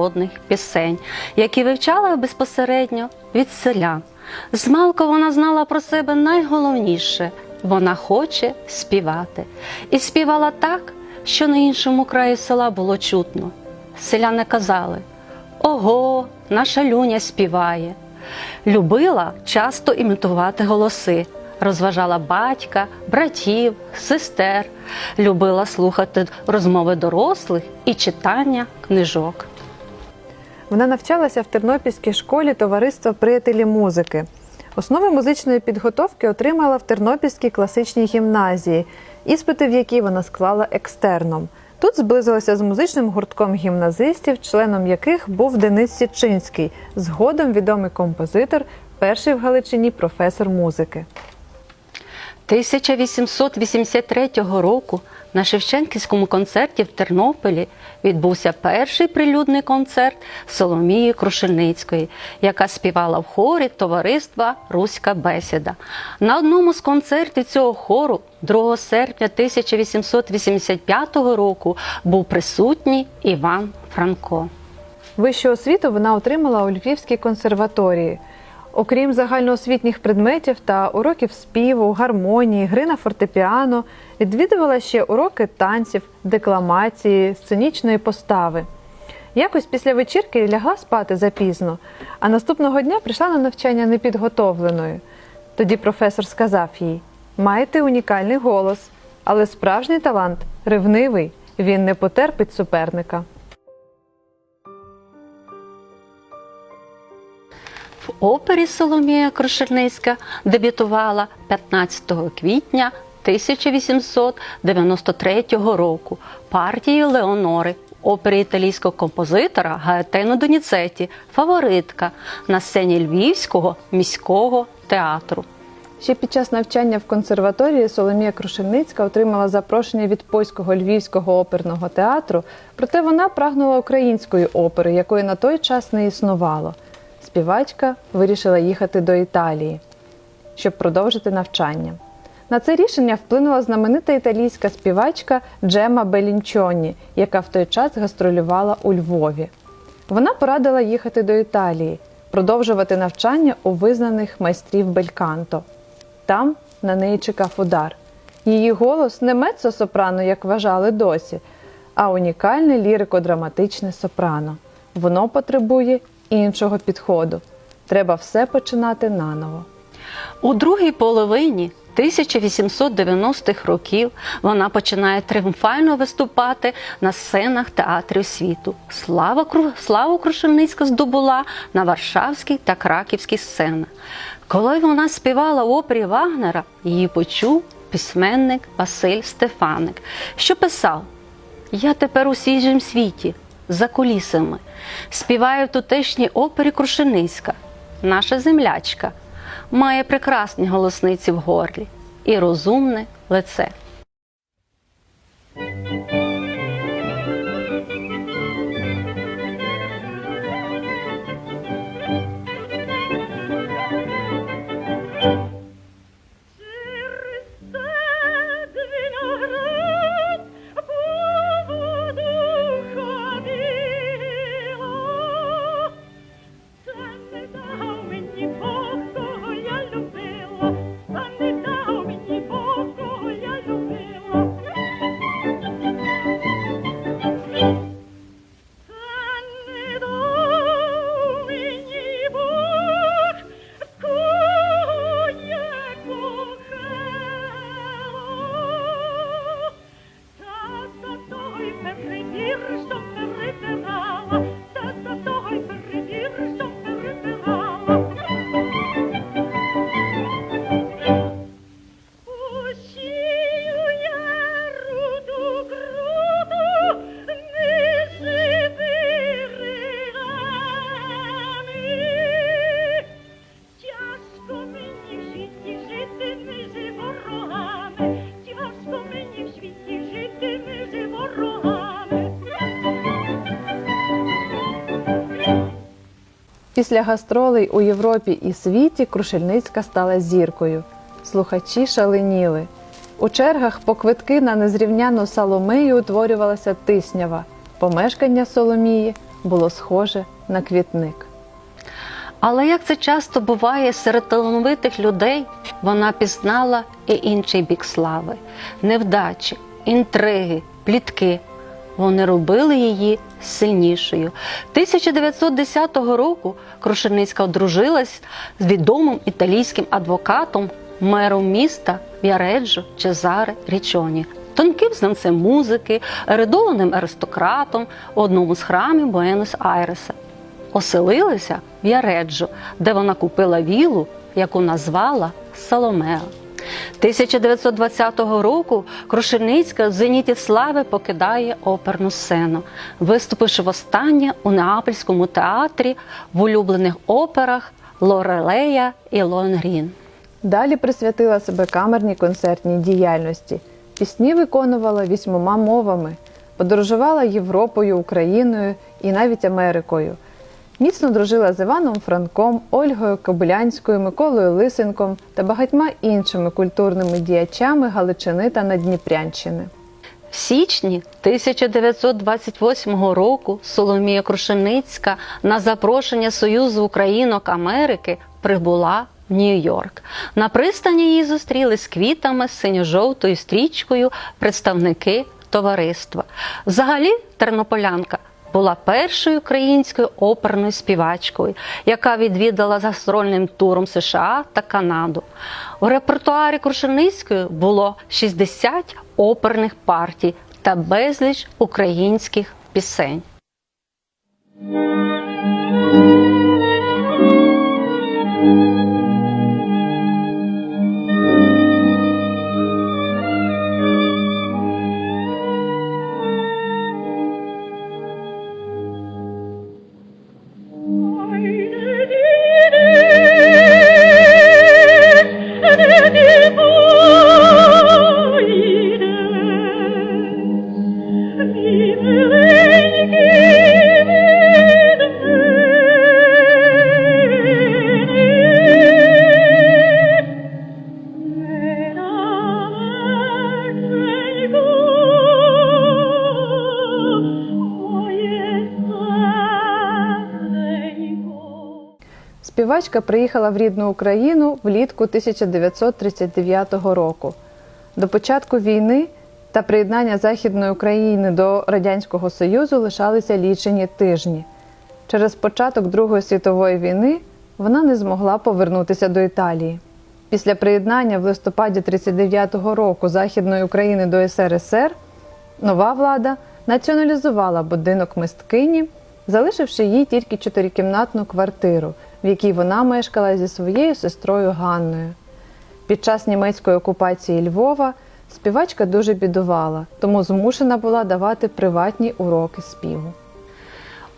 народних пісень, які вивчала безпосередньо від селян. Змалку вона знала про себе найголовніше вона хоче співати. І співала так, що на іншому краї села було чутно. Селяни казали: Ого, наша люня співає. Любила часто імітувати голоси, розважала батька, братів, сестер, любила слухати розмови дорослих і читання книжок. Вона навчалася в Тернопільській школі товариства приятелі музики. Основи музичної підготовки отримала в Тернопільській класичній гімназії, іспити в якій вона склала екстерном. Тут зблизилася з музичним гуртком гімназистів, членом яких був Денис Січинський, згодом відомий композитор, перший в Галичині професор музики. 1883 року на Шевченківському концерті в Тернополі відбувся перший прилюдний концерт Соломії Крушельницької, яка співала в хорі товариства Руська бесіда. На одному з концертів цього хору 2 серпня 1885 року був присутній Іван Франко. Вищу освіту вона отримала у Львівській консерваторії. Окрім загальноосвітніх предметів та уроків співу, гармонії, гри на фортепіано, відвідувала ще уроки танців, декламації, сценічної постави. Якось після вечірки лягла спати запізно, а наступного дня прийшла на навчання непідготовленою. Тоді професор сказав їй: маєте унікальний голос, але справжній талант ревнивий, він не потерпить суперника. Опері Соломія Крушельницька дебютувала 15 квітня 1893 року партією Леонори опері італійського композитора Гаетено Доніцеті Фаворитка на сцені Львівського міського театру. Ще під час навчання в консерваторії Соломія Крушельницька отримала запрошення від польського львівського оперного театру, проте вона прагнула української опери, якої на той час не існувало. Співачка вирішила їхати до Італії, щоб продовжити навчання. На це рішення вплинула знаменита італійська співачка Джема Белінчоні, яка в той час гастролювала у Львові. Вона порадила їхати до Італії, продовжувати навчання у визнаних майстрів бельканто. Там на неї чекав удар. Її голос не меццо-сопрано, як вважали досі, а унікальне лірико-драматичне сопрано. Воно потребує іншого підходу. Треба все починати наново. У другій половині 1890-х років вона починає тріумфально виступати на сценах театрів світу. Слава славу Крушельницька здобула на Варшавській та Краківській сценах. Коли вона співала в опері Вагнера, її почув письменник Василь Стефаник, що писав: Я тепер у свіжім світі, за кулісами, Співає в тутешній опері Крушеницька, наша землячка має прекрасні голосниці в горлі і розумне лице. Після гастролей у Європі і світі Крушельницька стала зіркою. Слухачі шаленіли. У чергах по квитки на незрівняну Соломею утворювалася тиснява. Помешкання Соломії було схоже на квітник. Але як це часто буває серед талановитих людей, вона пізнала і інший бік слави, невдачі, інтриги, плітки. Вони робили її сильнішою. 1910 року Крушеницька одружилась з відомим італійським адвокатом, мером міста В'яреджо Чезаре Річоні, тонким знавцем музики, ерудованим аристократом у одному з храмів Буенос-Айреса оселилися в Яреджо, де вона купила вілу, яку назвала Соломеа. 1920 року Крушельницька в зеніті слави покидає оперну сцену, виступивши востаннє у Неапольському театрі в улюблених операх Лорелея і Лонгрін. Далі присвятила себе камерній концертній діяльності. Пісні виконувала вісьмома мовами, подорожувала Європою, Україною і навіть Америкою. Міцно дружила з Іваном Франком, Ольгою Кобилянською, Миколою Лисенком та багатьма іншими культурними діячами Галичини та Надніпрянщини. В січні 1928 року Соломія Крушеницька на запрошення Союзу Українок Америки прибула в Нью-Йорк. На пристані її зустріли з квітами з синьо-жовтою стрічкою представники товариства. Взагалі, тернополянка була першою українською оперною співачкою, яка відвідала гастрольним туром США та Канаду. У репертуарі Крушеницької було 60 оперних партій та безліч українських пісень. 幸福。Співачка приїхала в рідну Україну влітку 1939 року. До початку війни та приєднання Західної України до Радянського Союзу лишалися лічені тижні. Через початок Другої світової війни вона не змогла повернутися до Італії. Після приєднання в листопаді 1939 року Західної України до СРСР нова влада націоналізувала будинок мисткині, залишивши їй тільки чотирикімнатну квартиру, в якій вона мешкала зі своєю сестрою Ганною. Під час німецької окупації Львова співачка дуже бідувала, тому змушена була давати приватні уроки співу.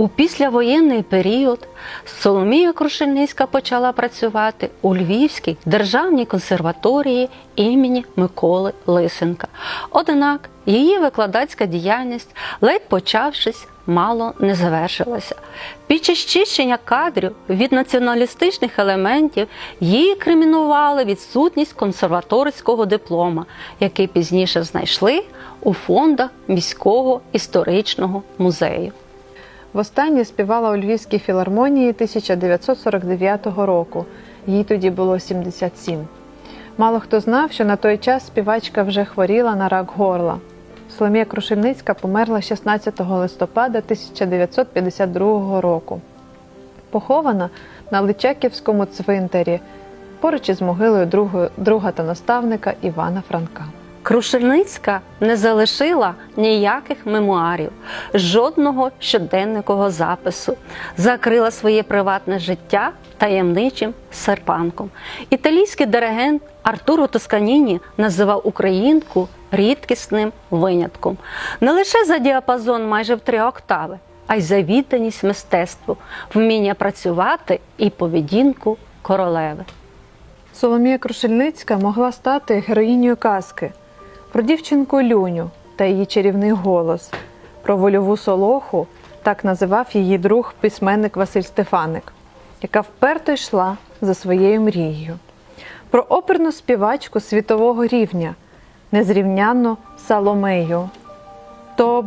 У післявоєнний період Соломія Крушельницька почала працювати у Львівській державній консерваторії імені Миколи Лисенка. Однак її викладацька діяльність, ледь почавшись, мало не завершилася. Під час чищення кадрів від націоналістичних елементів її кримінували відсутність консерваторського диплома, який пізніше знайшли у фондах міського історичного музею. Востаннє співала у Львівській філармонії 1949 року. Їй тоді було 77. Мало хто знав, що на той час співачка вже хворіла на рак горла. Соломія Крушельницька померла 16 листопада 1952 року. Похована на Личаківському цвинтарі поруч із могилою друга та наставника Івана Франка. Крушельницька не залишила ніяких мемуарів, жодного щоденникового запису, закрила своє приватне життя таємничим серпанком. Італійський диригент Артуро Тосканіні називав українку рідкісним винятком не лише за діапазон майже в три октави, а й за відданість мистецтву, вміння працювати і поведінку королеви. Соломія Крушельницька могла стати героїнею казки про дівчинку Люню та її чарівний голос, про вольову солоху, так називав її друг письменник Василь Стефаник, яка вперто йшла за своєю мрією, про оперну співачку світового рівня, незрівнянну Саломею. То